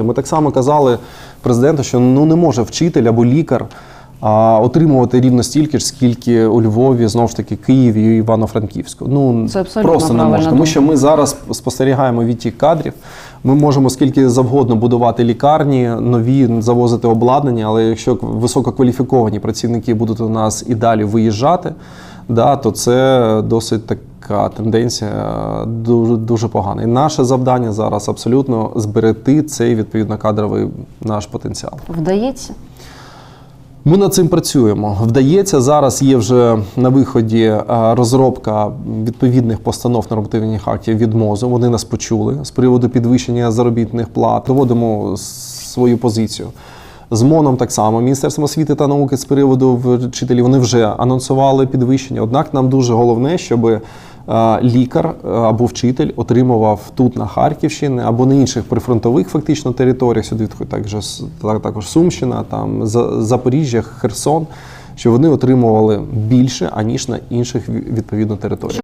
Ми так само казали президенту, що ну не може вчитель або лікар а, отримувати рівно стільки ж, скільки у Львові, знову ж таки, Києві і Івано-Франківську. Ну Це просто не може. Тому що ми зараз спостерігаємо відтік кадрів. Ми можемо скільки завгодно будувати лікарні, нові завозити обладнання, але якщо висококваліфіковані працівники будуть у нас і далі виїжджати, да, то це досить така тенденція е, дуже, дуже погана. І наше завдання зараз абсолютно зберегти цей відповідно кадровий наш потенціал. Вдається? Ми над цим працюємо. Вдається, зараз є вже на виході е, розробка відповідних постанов нормативних актів від МОЗу. Вони нас почули з приводу підвищення заробітних плат. Доводимо свою позицію. З МОНом так само Міністерством освіти та науки з приводу вчителів вони вже анонсували підвищення. Однак нам дуже головне, щоб е, лікар е, або вчитель отримував тут на Харківщині або на інших прифронтових фактично територіях. Сюди також, також Сумщина, там За- Запоріжжя, Херсон, що вони отримували більше аніж на інших відповідно територіях.